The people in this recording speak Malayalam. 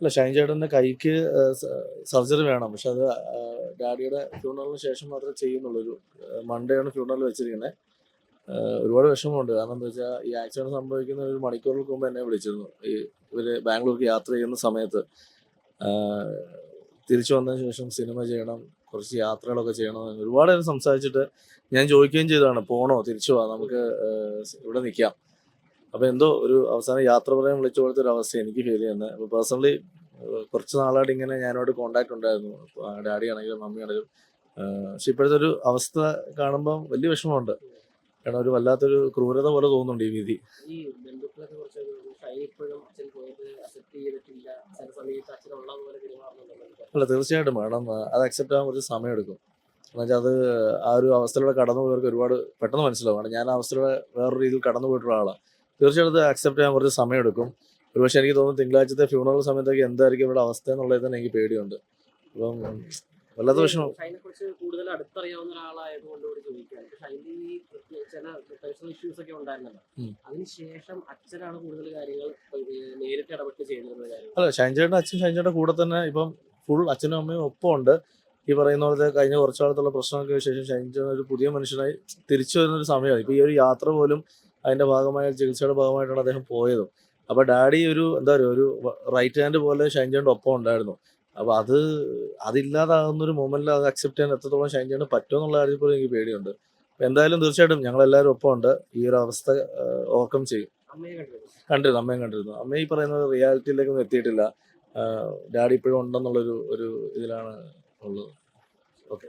അല്ല ഷൈൻ ചേട്ടന്റെ കൈക്ക് സർജറി വേണം. പക്ഷെ അത് ഡാഡിയുടെ ഫ്യൂണറലിന് ശേഷം മാത്രമേ ചെയ്യുന്നുള്ളൂ. ഒരു മൺഡേ ആണ് ഫ്യൂണറൽ വെച്ചിരിക്കുന്നത് ഒരുപാട് വിഷമമുണ്ട്. കാരണം എന്താ വെച്ചാൽ ഈ ആക്സിഡന്റ് സംഭവിക്കുന്ന ഒരു മണിക്കൂറുകൾക്ക് മുമ്പ് എന്നെ വിളിച്ചിരുന്നു. ഈ ഇവർ ബാംഗ്ലൂർക്ക് യാത്ര ചെയ്യുന്ന സമയത്ത്. തിരിച്ചു വന്നതിന് ശേഷം സിനിമ ചെയ്യണം കുറച്ച് യാത്രകളൊക്കെ ചെയ്യണം ഒരുപാട് സംസാരിച്ചിട്ട് ഞാൻ ചോദിക്കുകയും ചെയ്തതാണ് പോണോ? തിരിച്ചു പോവാ നമുക്ക് ഇവിടെ നിൽക്കാം അപ്പൊ എന്തോ ഒരു അവസാനം യാത്ര പറയാൻ വിളിച്ചു പോലത്തെ ഒരു അവസ്ഥ എനിക്ക് ഫീൽ ചെയ്യുന്നത് അപ്പൊ പേഴ്സണലി കുറച്ച് നാളായിട്ട് ഇങ്ങനെ ഞാനോട് കോണ്ടാക്ട് ഉണ്ടായിരുന്നു. ഡാഡി ആണെങ്കിലും മമ്മി ആണെങ്കിലും. പക്ഷെ ഇപ്പോഴത്തെ ഒരു അവസ്ഥ കാണുമ്പോൾ വലിയ വിഷമമുണ്ട്. കാരണം ഒരു വല്ലാത്തൊരു ക്രൂരത പോലെ തോന്നുന്നുണ്ട് ഈ വിധി അല്ല തീർച്ചയായിട്ടും വേണം. അത് അക്സെപ്റ്റ് ആകാൻ കുറച്ച് സമയം എടുക്കും. എന്നുവെച്ചാൽ അത് ആ ഒരു അവസ്ഥയിലൂടെ കടന്നു പോയവർക്ക് ഒരുപാട് പെട്ടെന്ന് മനസ്സിലാവും. കാരണം ഞാൻ ആ അവസ്ഥയിലൂടെ വേറൊരു രീതിയിൽ കടന്നു പോയിട്ടുള്ള ആളാണ് തീർച്ചയായിട്ടും അക്സെപ്റ്റ് ചെയ്യാൻ കുറച്ച് സമയമെടുക്കും. ഒരുപക്ഷെ എനിക്ക് തോന്നുന്നു തിങ്കളാഴ്ചത്തെ ഫ്യൂണറൽ സമയത്തൊക്കെ എന്തായിരിക്കും ഇവിടെ അവസ്ഥ എന്നുള്ളത് തന്നെ എനിക്ക് പേടിയുണ്ട്. അപ്പം വല്ലാത്ത വിഷമം. കൂടുതൽ അടുത്തറിയാവുന്ന ഒരാളായതുകൊണ്ട് ചില പേഴ്സണൽ ഇഷ്യൂസ് ഒക്കെ ഉണ്ടായിരുന്നല്ലോ. ഉം. അതിനുശേഷം അച്ഛനാണ് കൂടുതൽ കാര്യങ്ങൾ നേരിട്ട് ഇടപെട്ട് അല്ല ഷൈൻചേട്ടൻ അച്ഛൻ ഷൈൻചേട്ടന്റെ കൂടെ തന്നെ ഇപ്പം ഫുൾ അച്ഛനും അമ്മയും ഒപ്പം ഉണ്ട് ഈ പറയുന്ന പോലത്തെ കഴിഞ്ഞ കുറച്ചു കാലത്തുള്ള പ്രശ്നങ്ങൾക്ക് ശേഷം ഷൈൻചേട്ടൻ ഒരു പുതിയ മനുഷ്യനായി തിരിച്ചു വരുന്ന ഒരു സമയമാണ്. ഇപ്പൊ ഈ ഒരു യാത്ര പോലും അതിന്റെ ഭാഗമായ ചികിത്സയുടെ ഭാഗമായിട്ടാണ് അദ്ദേഹം പോയതും. അപ്പൊ ഡാഡി ഒരു എന്താ പറയുക ഒരു റൈറ്റ് ഹാൻഡ് പോലെ ഷൈൻ ചേട്ടന്റെ ഒപ്പം ഉണ്ടായിരുന്നു. അപ്പൊ അത് അതില്ലാതാകുന്ന ഒരു മൊമെന്റിൽ അത് അക്സെപ്റ്റ് ചെയ്യാൻ എത്രത്തോളം ഷൈൻ പറ്റുമെന്നുള്ള കാര്യത്തിൽ പോലും എനിക്ക് പേടിയുണ്ട്. എന്തായാലും തീർച്ചയായിട്ടും ഞങ്ങൾ എല്ലാവരും ഒപ്പം ഉണ്ട് ഈ ഒരു അവസ്ഥ ഓവർകം ചെയ്യും. കണ്ടിരുന്നു. അമ്മയും കണ്ടിരുന്നു. അമ്മ ഈ പറയുന്നത് റിയാലിറ്റിയിലേക്കൊന്നും എത്തിയിട്ടില്ല. ഡാഡി ഇപ്പോഴും ഉണ്ടെന്നുള്ളൊരു ഒരു ഇതിലാണ് ഉള്ളത്. ഓക്കെ